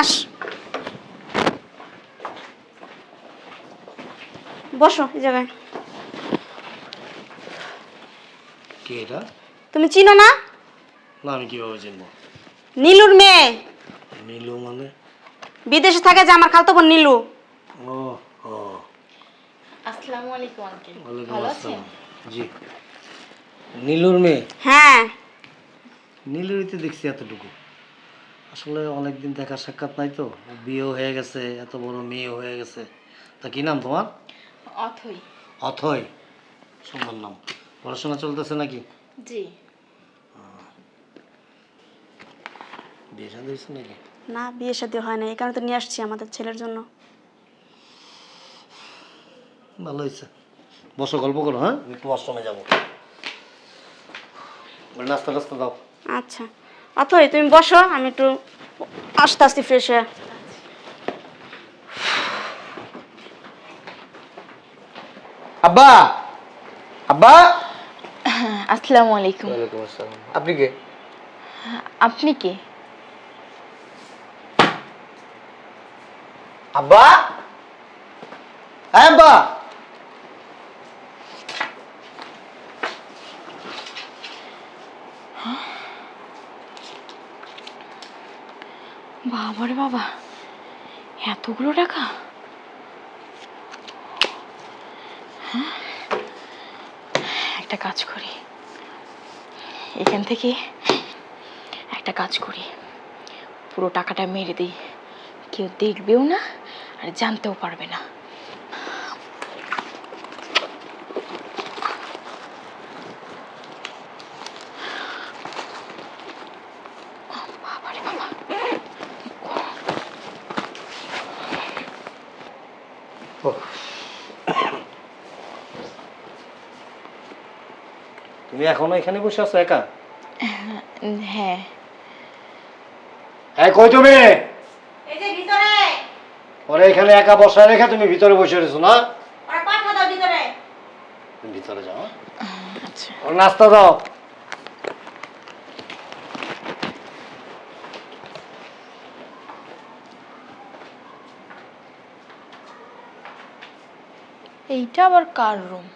আস। বসো এই জায়গায়। কি এটা? তুমি চিনো না? না আমি কীভাবে চিনবো? নীলুর মেয়ে। নীলু মানে? বিদেশে থাকে যে আমার খালতো বোন নীলু। ও ও। আসসালামু আলাইকুম আঙ্কেল ওয়ালাইকুম ভালো আছেন? আসসালাম জি। নীলুর মেয়ে? হ্যাঁ। নীলুরিতে দেখছি এতটুকু। আসলে অনেকদিন দেখা সাক্ষাৎ নাই তো। বিয়েও হয়ে গেছে এত বড় মেয়ে হয়ে গেছে। তা কি নাম তোমার? অথই। অথয় সুন্দর নাম। পড়াশোনা চলতেছে নাকি? জি। বিয়ে শাদী হয়েছে নাকি? না বিয়ে শাদী হয় না এই কারণে তো নিয়ে আসছি আমাদের ছেলের জন্য। ভালো হয়েছে। বসো গল্প করো হ্যাঁ? আমি একটু আশ্রমে যাব। নাস্তা টাস্তা দাও। আচ্ছা। অথই তুমি বসো আমি একটু আস্তে আস্তে ফ্রেশ হয়ে। আব্বা! আব্বা! আসসালামু আলাইকুম। ওয়ালাইকুম আসসালাম। আপনি কে? আপনি কে? আব্বা! হ্যাঁ আব্বা বাবারে বাবা, এতগুলো টাকা? হ্যাঁ? একটা কাজ করি। এখান থেকে একটা কাজ করি। পুরো টাকাটা মেরে দিই। কেউ দেখবেও না আর জানতেও পারবে না। তুমি এখনও এখানে বসে আছো একা? হ্যাঁ। হ্যাঁ কই তুমি? এই যে ভিতরে। ওরে এখানে একা বসায় রেখে তুমি ভিতরে বসে রয়েছো না? ওরা পাঠা দাও ভিতরে। তুমি ভিতরে যাও হ্যাঁ? আচ্ছা। ওর নাস্তা দাও। এইটা আবার কার রুম?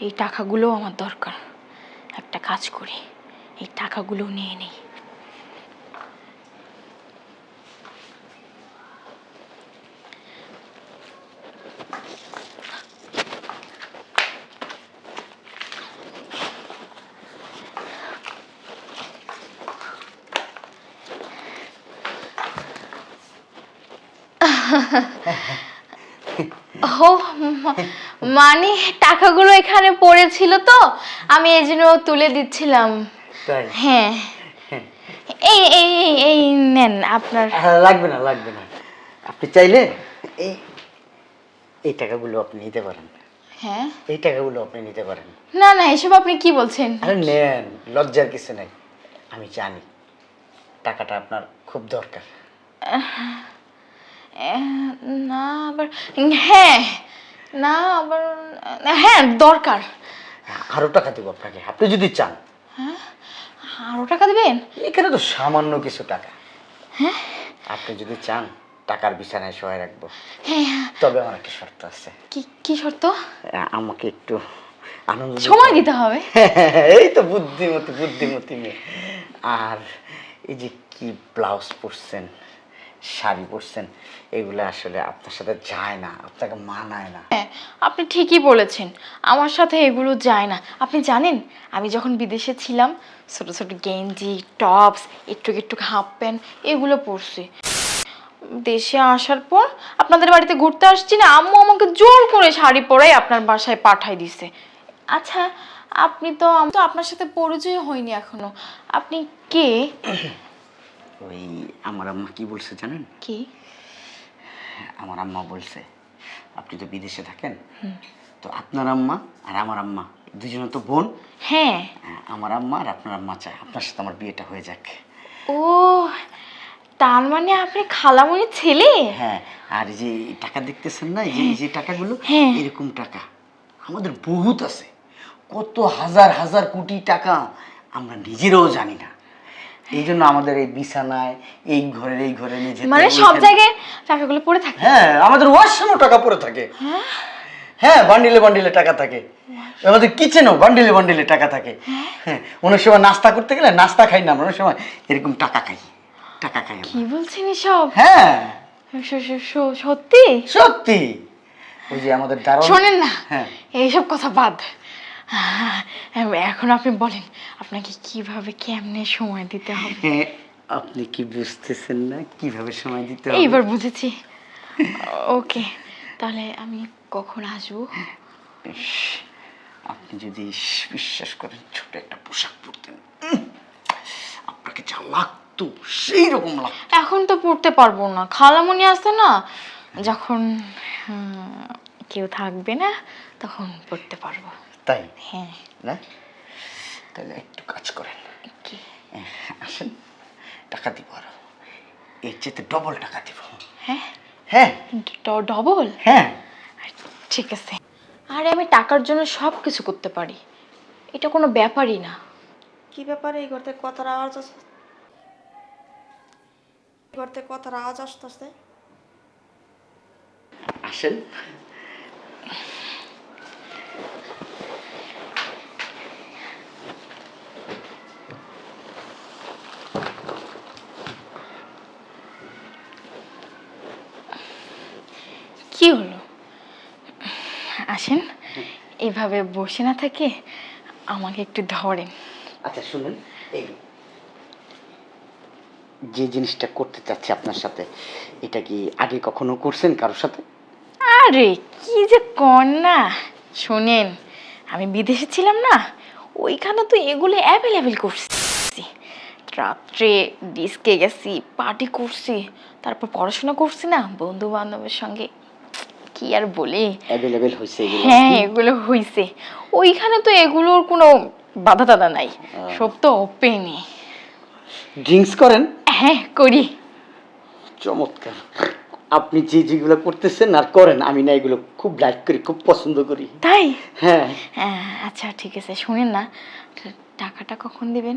এই টাকাগুলো আমার দরকার। একটা কাজ করি এই টাকাগুলো নিয়ে নেই। মা- মানে টাকাগুলো এখানে পড়েছিল তো আমি এই জন্য তুলে দিচ্ছিলাম। তাই? হ্যাঁ। এই এই এই এই নেন আপনার। হ্যাঁ, লাগবে না লাগবে না। আপনি চাইলে এই এই টাকাগুলো আপনি নিতে পারেন। হ্যাঁ? এই টাকাগুলো আপনি নিতে পারেন। না না এসব আপনি কি বলছেন? আরে নেন লজ্জার কিছু নাই। আমি জানি টাকাটা আপনার খুব দরকার। না আবার হ্যাঁ না আবার হ্যাঁ দরকার। আরও টাকা দেবো আপনাকে আপনি যদি চান। হ্যাঁ? আরও টাকা দেবেন? এখানে তো সামান্য কিছু টাকা। হ্যাঁ? আপনি যদি চান টাকার বিছানায় সহায় রাখব। হ্যাঁ তবে আমার একটা শর্ত আছে। কি কি শর্ত? আমাকে একটু আনন্দ সময়। দিতে হবে। এই তো বুদ্ধিমতী বুদ্ধিমতী মেয়ে। আর এই যে কি ব্লাউজ পরছেন শাড়ি পরছেন, এগুলো আসলে আপনার সাথে যায় না, আপনাকে মানায় না। হ্যাঁ আপনি ঠিকই বলেছেন। আমার সাথে এগুলো যায় না। আপনি জানেন, আমি যখন বিদেশে ছিলাম, ছোট ছোট গেঞ্জি, টপস, একটু একটু হাফ প্যান্ট, এগুলো পরছি। দেশে আসার পর আপনাদের বাড়িতে ঘুরতে আসছি না, আম্মু আমাকে জোর করে শাড়ি পরাই আপনার বাসায় পাঠাই দিছে। আচ্ছা আপনি তো, আমি তো আপনার সাথে পরিচয় হয়নি এখনও। আপনি কে? ওই আমার আম্মা কি বলছে জানেন? কি? আমার আম্মা বলছে আপনি তো বিদেশে থাকেন তো আপনার আম্মা আর আমার আম্মা দুজনে তো বোন। হ্যাঁ। হ্যাঁ, আমার আম্মা আর আপনার আম্মা চায় আপনার সাথে আমার বিয়েটা হয়ে যাক। ও তার মানে আপনি খালামণির ছেলে? হ্যাঁ আর যে টাকা দেখতেছেন না এই যে যে টাকাগুলো হ্যাঁ। এরকম টাকা। আমাদের বহুত আছে কত হাজার হাজার কোটি টাকা আমরা নিজেরাও জানি না। এই জন্য আমাদের এই বিছানায় এই ঘরের এই ঘরে নিয়ে মানে সব জায়গায় টাকাগুলো পড়ে থাকে? হ্যাঁ আমাদের ওয়াশরুমও টাকা পড়ে থাকে। হ্যাঁ? বান্ডিলে বান্ডিলে টাকা থাকে। আমাদের কিচেনও বান্ডিলে বান্ডিলে টাকা থাকে। হ্যাঁ? অনেক সময় নাস্তা করতে গেলে নাস্তা খাই না অনেক সময় এরকম টাকা খাই টাকা খাই। কি বলছেন এসব? হ্যাঁ। সত্যি? সত্যি। ওই যে আমাদের দারুণ শোনেন না হ্যাঁ। এইসব কথা বাদ। এখন আপনি বলেন আপনাকে কীভাবে কেমনে সময় দিতে হবে? আপনি কি বুঝতেছেন না? কীভাবে সময় দিতে হবে? এইবার বুঝেছি। ওকে তাহলে আমি কখন আসব? আপনি যদি বিশ্বাস করেন ছোট একটা পোশাক পরতেন। আপনাকে যা লাগতো সেই রকম লাগতো। এখন তো পড়তে পারব না। খালামণি আসতে না যখন কেউ থাকবে না তখন পড়তে পারব। তাই? হ্যাঁ। না? তাহলে একটু কাজ করেন। হ্যাঁ, আসেন। টাকা দিব আরও। এর চেয়ে ডবল টাকা দিব। হ্যাঁ? হ্যাঁ। ডবল হ্যাঁ। ঠিক আছে। আরে আমি টাকার জন্য সব কিছু করতে পারি। এটা কোনো ব্যাপারই না। কি ব্যাপারে এই ঘর থেকে কথার আওয়াজ আসছে থেকে কথার আওয়াজ আসতেছে। আসেন কি হলো আসেন এভাবে বসে না থেকে আমাকে একটু ধরেন। আচ্ছা শুনুন এই যে জিনিসটা করতে চাচ্ছি আপনার সাথে এটা কি আগে কখনো করছেন কারোর সাথে? আরে কি যে কর না। শোনেন আমি বিদেশে ছিলাম না ওইখানে তো এগুলো অ্যাভেলেবেল করছি। রাত্রে ডিস্কে গেছি পার্টি করছি তারপর পড়াশোনা করছি না বন্ধু বান্ধবের সঙ্গে কি আর বলি? অ্যাভেলেবেল হয়েছে এগুলো। হ্যাঁ এগুলো হইছে। ওইখানে তো এগুলোর কোনো বাধা টাধা নাই সব তো ওপেনে ড্রিঙ্কস করেন? হ্যাঁ করি। চমৎকার। আপনি যে যেগুলো করতেছেন আর করেন আমি না এগুলো খুব লাইক করি খুব পছন্দ করি। তাই? হ্যাঁ। হ্যাঁ, আচ্ছা ঠিক আছে শুনেন না। টাকাটা কখন দিবেন?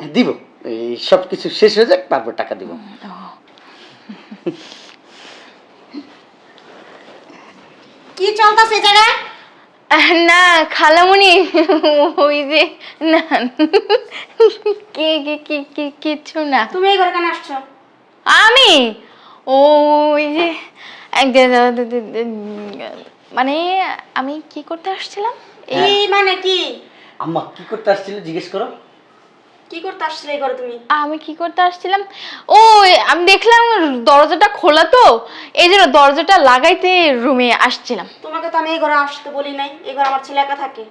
দিব। এই সব কিছু শেষ হয়ে যাক তারপর টাকা দিব ও কি চলতেছে জায়গায় আহ, না খালামুনি ওই যে না কি কি কি কি কিছু না। তুমি এই ঘরে কেন আসছো? আমি? ওই যে মানে আমি কি করতে আসছিলাম? এই মানে কি? আম্মা কি করতে আসছিল জিজ্ঞেস করো। কি করতে আসছিলে এই ঘরে তুমি? আমি কি করতে আসছিলাম? ও আমি দেখলাম দরজাটা খোলা তো এই জন্য দরজাটা লাগাইতে রুমে আসছিলাম। তোমাকে তো আমি এই ঘরে আসতে বলি নাই এই ঘরে আমার ছেলে একা থাকে।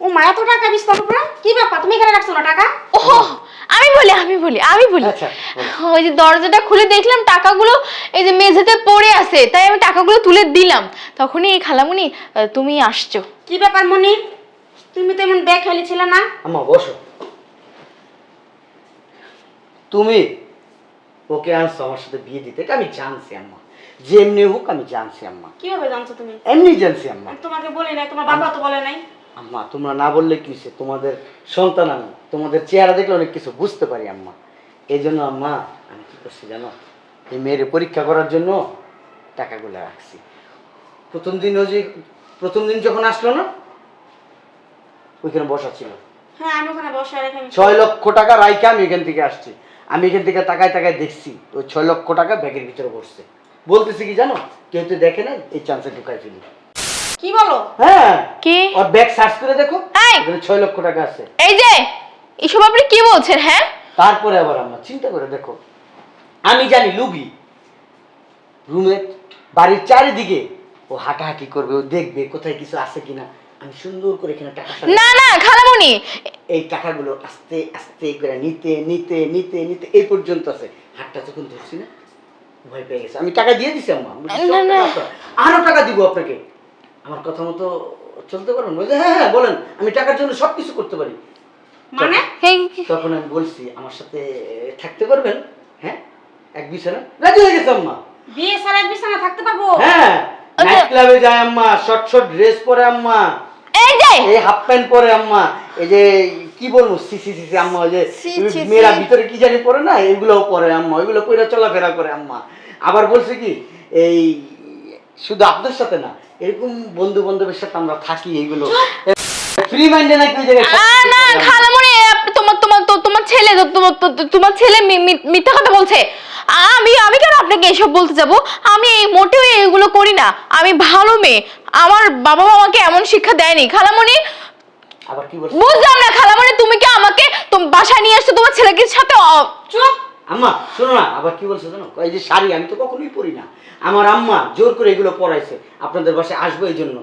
ও মায়া তো টাকা বিস্তার উপরে? কি ব্যাপার? তুমি এখানে রাখছো না টাকা? ও আমি বলি আমি বলি আমি বলি। আচ্ছা, ওই যে দরজাটা খুলে দেখলাম টাকাগুলো এই যে মেঝেতে পড়ে আছে তাই আমি টাকাগুলো তুলে দিলাম। তখনই এই খালামুনি তুমি আসছো। কি ব্যাপার মনি? তুমি তো এমন ব্যাগ খেলেছিলে না? আম্মা বসো। তুমি ওকে আনছো আমার সাথে বিয়ে দিতে এটা আমি জানছি আম্মা। যেমনি হোক আমি জানছি আম্মা। কীভাবে জানছো তুমি? এমনি জানছি আম্মা। আমি তোমাকে বলি নাই তোমার বাবা তো বলে নাই। আম্মা তোমরা না বললে কি হইছে? তোমাদের সন্তান আমি তোমাদের চেহারা দেখলে অনেক কিছু বুঝতে পারি আম্মা। এই জন্য আম্মা আমি কি করছি জানো? এই মেয়ের পরীক্ষা করার জন্য টাকাগুলো রাখছি। প্রথম দিন ওই যে প্রথম দিন যখন আসলো না ওইখানে বসা ছিল। হ্যাঁ আমি ওখানে বসে রেখে ছয় লক্ষ টাকা রাইকে আমি এখান থেকে আসছি। আমি এখান থেকে তাকায় তাকায় দেখছি ওই ছয় লক্ষ টাকা ব্যাগের ভিতরে বসছে বলতেছি কি জানো? কেউ তো দেখে নাই এই চান্সে ঢুকাই ফেলি। কি বলো? হ্যাঁ। কি? ওর ব্যাগ সার্চ করে দেখো এই! ওখানে ছয় লক্ষ টাকা আছে। এই যে এসব আপনি কি বলছেন হ্যাঁ? তারপরে আবার আমরা চিন্তা করে দেখো। আমি জানি লুবি রুমের বাড়ির চারিদিকে ও হাঁটাহাঁটি করবে ও দেখবে কোথায় কিছু আছে কিনা। আমি সুন্দর করে এখানে টাকা না না খালামুনি! এই টাকাগুলো আস্তে আস্তে করে নিতে নিতে নিতে নিতে এই পর্যন্ত আছে। হাতটা যখন ধরছি না ভয় পেয়ে গেছে। আমি টাকা দিয়ে দিছি আম্মা। না, না। আরও টাকা দিব আপনাকে। আমার কথা মতো চলতে পারবেন বলছে হ্যাঁ হ্যাঁ বলেন। আমি টাকার জন্য সব কিছু করতে পারি। মানে? তখন আমি বলছি আমার সাথে থাকতে পারবেন? হ্যাঁ? এক বিছানা? রাজি হয়ে গেছে আম্মা। বিয়ে ছাড়া এক বিছানা থাকতে পারব? হ্যাঁ। নাইট ক্লাবে যায় আম্মা শর্ট শর্ট ড্রেস পরে আম্মা। এই যে। এই হাফ প্যান্ট পরে আম্মা। এই যে কি বলব সি সি সি আম্মা ওই যে মেয়েরা ভিতরে কি জানি পরে না এগুলোও পরে আম্মা ওইগুলো পরে চলাফেরা করে আম্মা। আবার বলছে কি এই শুধু আপনার সাথে না এরকম বন্ধু বান্ধবের সাথে আমরা থাকি এইগুলো। ফ্রি মাইন্ডে নাকি ওই জায়গায় না আপ- তোমার তোমার তোমার ছেলে তোমার তোমার ছেলে মিথ্যা কথা বলছে। আমি আমি কেন আপনাকে এসব বলতে যাব? আমি এই মোটেও এগুলো করি না। আমি ভালো মেয়ে। আমার বাবা মা আমাকে এমন শিক্ষা দেয়নি। খালামণি আবার কি বলছে বুঝলাম না খালামণি তুমি কি আমাকে তোম- বাসায় নিয়ে আসছো তোমার ছেলেকে সাথে? অ- চুপ! আম্মা শোনো না আবার কি বলছে জানো? এই যে শাড়ি আমি তো কখনোই পরি না। আমার আম্মা জোর করে এগুলো পরাইছে। আপনাদের বাসায় আসব এই জন্য।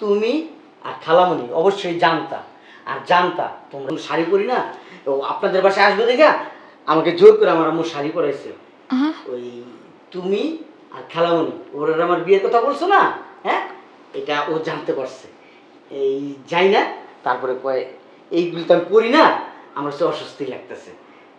তুমি আর খালামণি অবশ্যই জানতা। আর জানতা তোমরা শাড়ি পরি না? ও আপনাদের বাসায় আসব দেখা আমাকে জোর করে আমার আম্মু শাড়ি পরাইছে। ওই তুমি আর খালামণি ওর আর আমার বিয়ের কথা বলছো না? হ্যাঁ? এটা ও জানতে পারছে। এই যাই না তারপরে কয় এইগুলো তো আমি পড়ি না আমার সে অস্বস্তি লাগতেছে।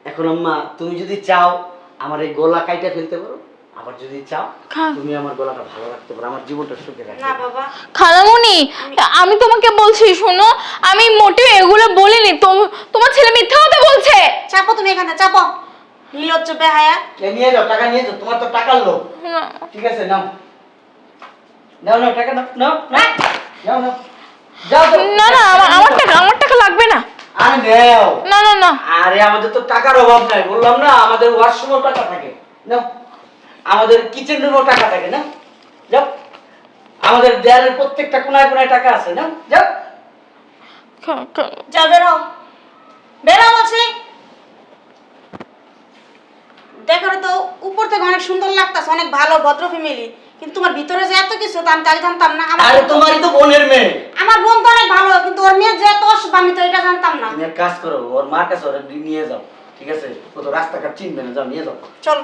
এখন আম্মা তুমি যদি চাও আমার এই গলা কাইটা ফেলতে পারো। আবার যদি চাও খা- তুমি আমার গলাটা ভালো রাখতে পারো আমার জীবনটা সুখে রাখতে না। বাবা। খালামণি আমি তোমাকে বলছি শোনো আমি মোটেও এগুলো বলিনি। তোমার ছেলে মিথ্যা কথা বলছে। চাপো তুমি এখানে চাপো। নির্লজ্জ বেহায়া? এ, নিয়ে যাও টাকা নিয়ে যাও তোমার তো টাকার লোক ঠিক আছে নাও। নাও নাও টাকা নাও নাও নাও নাও যাও। না না আমার টাকা আমার টাকা লাগবে না। আরে নেও। না না না। আরে আমাদের তো টাকার অভাব নাই বললাম না আমাদের ওয়াশরুমেও টাকা থাকে। নাও। আমাদের কিচেন রুমেও টাকা থাকে না যাও। আমাদের দেয়ালের প্রত্যেকটা কোনায় কোনায় টাকা আছে না যাও। যাও বেরো। বেরো বলছি দেখো তো উপর থেকে অনেক সুন্দর লাগতাছে অনেক ভালো ভদ্র ফ্যামিলি কিন্তু তোমার ভিতরে যে এত কিছু তা আমি তাই জানতাম না। আমার আরে তোমারই তো বোনের মেয়ে। আমার বোন তো অনেক ভালো কিন্তু ওর মেয়ে যে এত অসুখ আমি তো এটা জানতাম না। তুমি এক কাজ করো ওর মার কাছে ওর নিয়ে যাও ঠিক আছে? ও তো রাস্তাঘাট চিনবে না যাও নিয়ে যাও। চল।